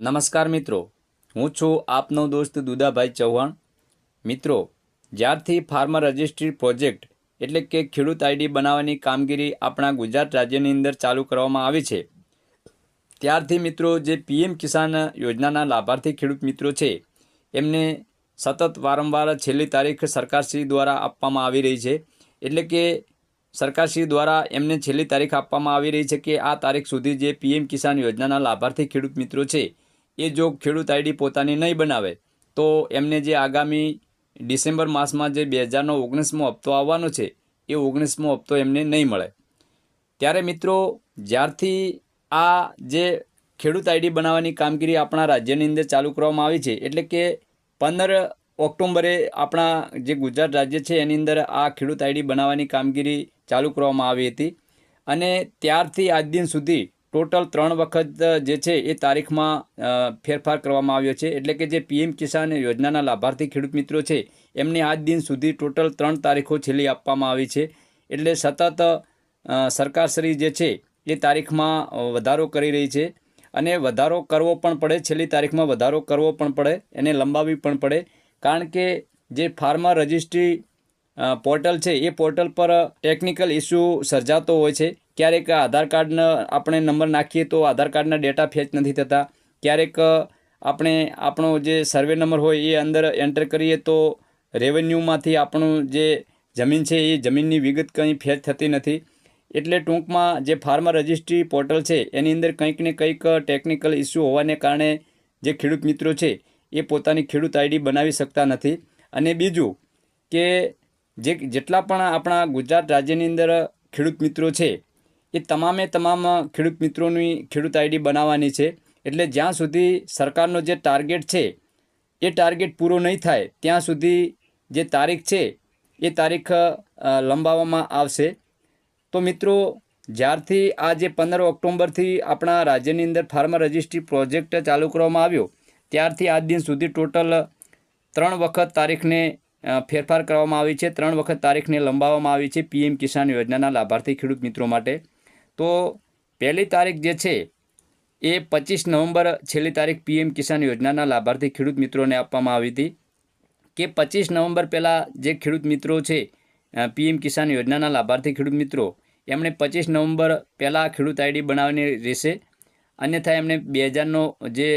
નમસ્કાર મિત્રો. હું છું આપનો દોસ્ત દુદાભાઈ ચૌહાણ. મિત્રો, જ્યારથી ફાર્મર રજિસ્ટ્રી પ્રોજેક્ટ એટલે કે ખેડૂત આઈડી બનાવવાની કામગીરી આપણા ગુજરાત રાજ્યની અંદર ચાલુ કરવામાં આવી છે, ત્યારથી મિત્રો જે પીએમ કિસાન યોજનાના લાભાર્થી ખેડૂત મિત્રો છે, એમને સતત વારંવાર છેલ્લી તારીખ સરકારશ્રી દ્વારા આપવામાં આવી રહી છે. એટલે કે સરકારશ્રી દ્વારા એમને છેલ્લી તારીખ આપવામાં આવી રહી છે કે આ તારીખ સુધી જે પીએમ કિસાન યોજનાના લાભાર્થી ખેડૂત મિત્રો છે એ જો ખેડૂત આઈડી પોતાની નહીં બનાવે, તો એમને જે આગામી ડિસેમ્બર માસમાં જે બે હજારનો ઓગણીસમો હપ્તો આવવાનો છે, એ ઓગણીસમો હપ્તો એમને નહીં મળે. ત્યારે મિત્રો, જ્યારથી આ જે ખેડૂત આઈડી બનાવવાની કામગીરી આપણા રાજ્યની અંદર ચાલુ કરવામાં આવી છે, એટલે કે પંદર ઓક્ટોબરે આપણા જે ગુજરાત રાજ્ય છે, એની અંદર આ ખેડૂત આઈડી બનાવવાની કામગીરી ચાલુ કરવામાં આવી હતી. અને ત્યારથી આજ દિન સુધી ટોટલ ત્રણ વખત જે છે એ તારીખમાં ફેરફાર કરવામાં આવ્યો છે. એટલે કે જે પીએમ કિસાન યોજનાના લાભાર્થી ખેડૂત મિત્રો છે, એમને આજ દિન સુધી ટોટલ ત્રણ તારીખો છેલ્લી આપવામાં આવી છે. એટલે સતત સરકારશ્રી જે છે એ તારીખમાં વધારો કરી રહી છે. અને વધારો કરવો પણ પડે, છેલ્લી તારીખમાં વધારો કરવો પણ પડે, એને લંબાવવી પણ પડે. કારણ કે જે ફાર્મર રજિસ્ટ્રી પોર્ટલ છે, એ પોર્ટલ પર ટેકનિકલ ઇસ્યુ સર્જાતો હોય છે. ક્યારેક આધાર કાર્ડનો આપણે નંબર નાખીએ તો આધાર કાર્ડના ડેટા ફેચ નથી થતા. ક્યારેક આપણે, આપણો જે સર્વે નંબર હોય એ અંદર એન્ટર કરીએ તો રેવન્યુમાંથી આપણું જે જમીન છે, એ જમીનની વિગત કંઈ ફેચ થતી નથી. એટલે ટૂંકમાં જે ફાર્મર રજિસ્ટ્રી પોર્ટલ છે, એની અંદર કંઈક ને કંઈક ટેકનિકલ ઇસ્યુ હોવાને કારણે જે ખેડૂત મિત્રો છે, એ પોતાની ખેડૂત આઈડી બનાવી શકતા નથી. અને બીજું કે જે જેટલા પણ આપણા ગુજરાત રાજ્યની અંદર ખેડૂત મિત્રો છે, એ તમામે તમામ ખેડૂત મિત્રોની ખેડૂત આઈડી બનાવવાની છે. એટલે જ્યાં સુધી સરકારનો જે ટાર્ગેટ છે, એ ટાર્ગેટ પૂરો નહીં થાય, ત્યાં સુધી જે તારીખ છે, એ તારીખ લંબાવવામાં આવશે. તો મિત્રો, જ્યારથી આ જે પંદર ઓક્ટોબરથી આપણા રાજ્યની અંદર ફાર્મર રજિસ્ટ્રી પ્રોજેક્ટ ચાલુ કરવામાં આવ્યો, ત્યારથી આજ દિન સુધી ટોટલ ત્રણ વખત તારીખને ફેરફાર કરવામાં આવી છે. ત્રણ વખત તારીખને લંબાવવામાં આવી છે પીએમ કિસાન યોજનાના લાભાર્થી ખેડૂત મિત્રો માટે. તો પહેલી તારીખ જે છે એ પચીસ નવેમ્બર, છેલ્લી તારીખ પીએમ કિસાન યોજનાના લાભાર્થી ખેડૂત મિત્રોને આપવામાં આવી હતી કે પચીસ નવેમ્બર પહેલાં જે ખેડૂત મિત્રો છે પીએમ કિસાન યોજનાના લાભાર્થી ખેડૂત મિત્રો, એમણે પચીસ નવેમ્બર પહેલાં ખેડૂત આઈડી બનાવવાની રહેશે. અન્યથા એમને બે હજારનો જે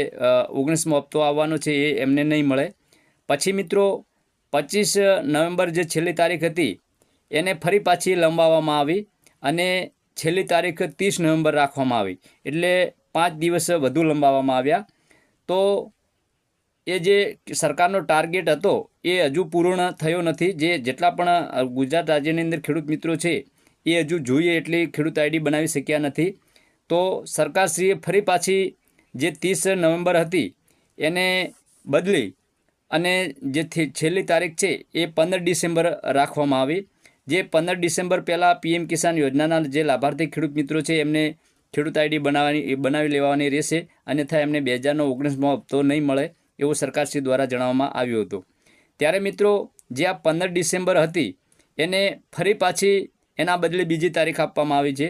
ઓગણીસમો હપ્તો આવવાનો છે એ એમને નહીં મળે. પછી મિત્રો પચીસ નવેમ્બર જે છેલ્લી તારીખ હતી, એને ફરી પાછી લંબાવવામાં આવી અને છેલ્લી તારીખ ત્રીસ નવેમ્બર રાખવામાં આવી. એટલે પાંચ દિવસ વધુ લંબાવવામાં આવ્યા. તો એ જે સરકારનો ટાર્ગેટ હતો, એ હજુ પૂર્ણ થયો નથી. જે જેટલા પણ ગુજરાત રાજ્યની અંદર ખેડૂત મિત્રો છે, એ હજુ જોઈએ એટલી ખેડૂત આઈડી બનાવી શક્યા નથી. તો સરકારશ્રીએ ફરી પાછી જે ત્રીસ નવેમ્બર હતી, એને બદલી અને જે છેલ્લી તારીખ છે, એ પંદર ડિસેમ્બર રાખવામાં આવી. જે પંદર ડિસેમ્બર પહેલાં પીએમ કિસાન યોજનાના જે લાભાર્થી ખેડૂત મિત્રો છે, એમને ખેડૂત આઈડી બનાવવાની બનાવી લેવાની રહેશે, અન્યથા એમને બે હજારનો ઓગણીસમો હપ્તો નહીં મળે એવું સરકારશ્રી દ્વારા જણાવવામાં આવ્યું હતું. ત્યારે મિત્રો, જે આ પંદર ડિસેમ્બર હતી, એને ફરી પાછી એના બદલે બીજી તારીખ આપવામાં આવી છે.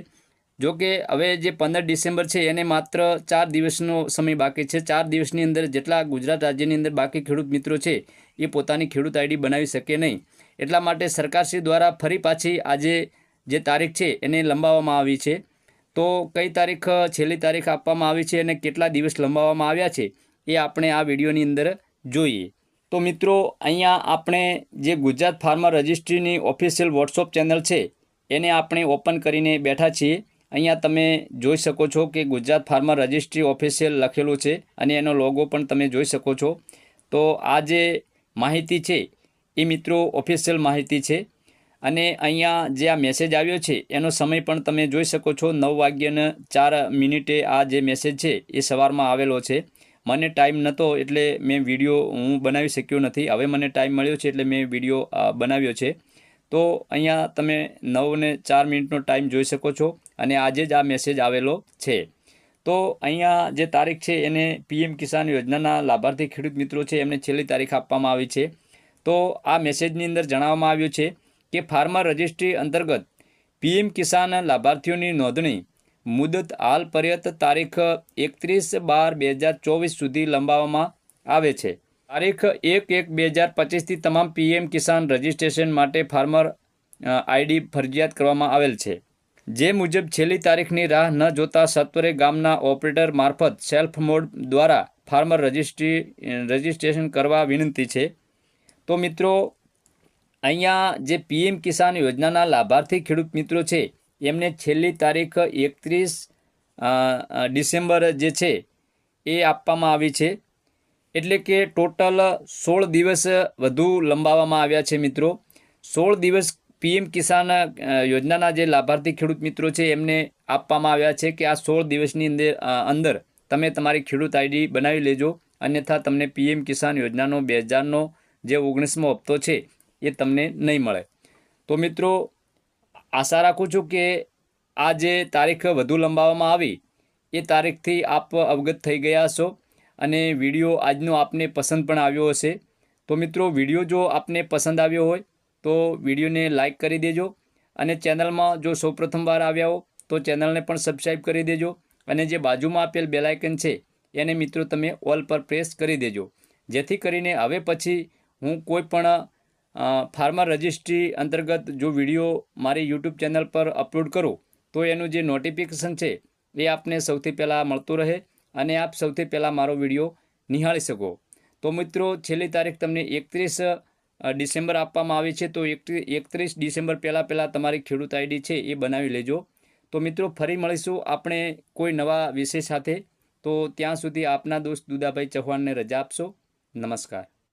જો કે હવે જે પંદર ડિસેમ્બર છે, એને માત્ર ચાર દિવસનો સમય બાકી છે. ચાર દિવસની અંદર જેટલા ગુજરાત રાજ્યની અંદર બાકી ખેડૂત મિત્રો છે, એ પોતાની ખેડૂત આઈડી બનાવી શકે નહીં. એટલા માટે સરકારશ્રી દ્વારા ફરી પાછી આજે જે તારીખ છે, એને લંબાવવામાં આવી છે. તો કઈ તારીખ, છેલ્લી તારીખ આપવામાં આવી છે અને કેટલા દિવસ લંબાવવામાં આવ્યા છે, એ આપણે આ વિડીયોની અંદર જોઈએ. તો મિત્રો, અહીંયા આપણે જે ગુજરાત ફાર્મર રજિસ્ટ્રીની ઓફિશિયલ વોટ્સઅપ ચેનલ છે, એને આપણે ઓપન કરીને બેઠા છીએ. અહીંયા તમે જોઈ શકો છો કે ગુજરાત ફાર્મર રજિસ્ટ્રી ઓફિશિયલ લખેલું છે અને એનો લોગો પણ તમે જોઈ શકો છો. તો આ જે માહિતી છે, એ મિત્રો ઓફિશિયલ માહિતી છે. અને અહીંયા જે આ મેસેજ આવ્યો છે, એનો સમય પણ તમે જોઈ શકો છો, નવ વાગ્યાને ચાર મિનિટે આ જે મેસેજ છે, એ સવારમાં આવેલો છે. મને ટાઈમ નહોતો એટલે મેં વીડિયો હું બનાવી શક્યો નથી. હવે મને ટાઈમ મળ્યો છે એટલે મેં વીડિયો બનાવ્યો છે. તો અહીંયા તમે નવ ને ચાર મિનિટનો ટાઈમ જોઈ શકો છો. અને આજે જ આ મેસેજ આવેલો છે. તો અહીંયા જે તારીખ છે એને પીએમ કિસાન યોજનાના લાભાર્થી ખેડૂત મિત્રો છે, એમને છેલ્લી તારીખ આપવામાં આવી છે. તો આ મેસેજની અંદર જણાવવામાં આવ્યું છે કે ફાર્મર રજિસ્ટ્રી અંતર્ગત પીએમ કિસાન લાભાર્થીઓની નોંધણી મુદત હાલ પર્યત તારીખ એકત્રીસ બાર બે હજાર ચોવીસ સુધી લંબાવવામાં આવે છે. તારીખ એક એક બે હજાર પચીસથી તમામ પીએમ કિસાન રજિસ્ટ્રેશન માટે ફાર્મર આઈડી ફરજિયાત કરવામાં આવેલ છે. જે મુજબ છેલ્લી તારીખની રાહ ન જોતા સત્વરે ગામના ઓપરેટર મારફત સેલ્ફ મોડ દ્વારા ફાર્મર રજિસ્ટ્રી, રજિસ્ટ્રેશન કરવા વિનંતી છે. તો મિત્રો, અહીંયા જે પીએમ કિસાન યોજનાના લાભાર્થી ખેડૂત મિત્રો છે, એમને છેલ્લી તારીખ એકત્રીસ ડિસેમ્બર જે છે, એ આપવામાં આવી છે. એટલે કે ટોટલ સોળ દિવસ વધુ લંબાવવામાં આવ્યા છે મિત્રો. સોળ દિવસ પીએમ કિસાન યોજનાના જે લાભાર્થી ખેડૂત મિત્રો છે, એમને આપવામાં આવ્યા છે કે આ સોળ દિવસની અંદર અંદર તમે તમારી ખેડૂત આઈડી બનાવી લેજો. અન્યથા તમને પીએમ કિસાન યોજનાનો બે હજારનો જે ઓગણીસમો હપ્તો છે, એ તમને નહીં મળે. તો મિત્રો, આશા રાખું છું કે આ જે તારીખ વધુ લંબાવવામાં આવી, એ તારીખથી આપ અવગત થઈ ગયા હશો અને વીડિયો આજનો આપને પસંદ પણ આવ્યો હશે. તો મિત્રો, વીડિયો જો આપને પસંદ આવ્યો હોય તો વિડીયોને લાઇક કરી દેજો અને ચેનલમાં જો સૌપ્રથમ વાર આવ્યા હો, તો ચેનલને પણ સબસ્ક્રાઈબ કરી દેજો અને જે બાજુમાં આપેલ બેલાઇકન છે, એને મિત્રો તમે ઓલ પર પ્રેસ કરી દેજો. જેથી કરીને હવે પછી હું કોઈ પણ ફાર્મર રજિસ્ટ્રી અંતર્ગત જો વીડિયો મારી યુટ્યુબ ચેનલ પર અપલોડ કરું, તો એનું જે નોટિફિકેશન છે, એ આપને સૌથી પહેલાં મળતું રહે અને આપ સૌથી પહેલાં મારો વીડિયો નિહાળી શકો. તો મિત્રો, છેલ્લી તારીખ તમને એકત્રીસ ડિસેમ્બર આપવામાં આવે છે, તો એકત્રીસ ડિસેમ્બર પહેલાં પહેલાં તમારી ખેડૂત આઈડી છે એ બનાવી લેજો. તો મિત્રો, ફરી મળીશું આપણે કોઈ નવા વિષય સાથે. તો ત્યાં સુધી આપના દોસ્ત દુદાભાઈ ચૌહાણને રજા આપશો. નમસ્કાર.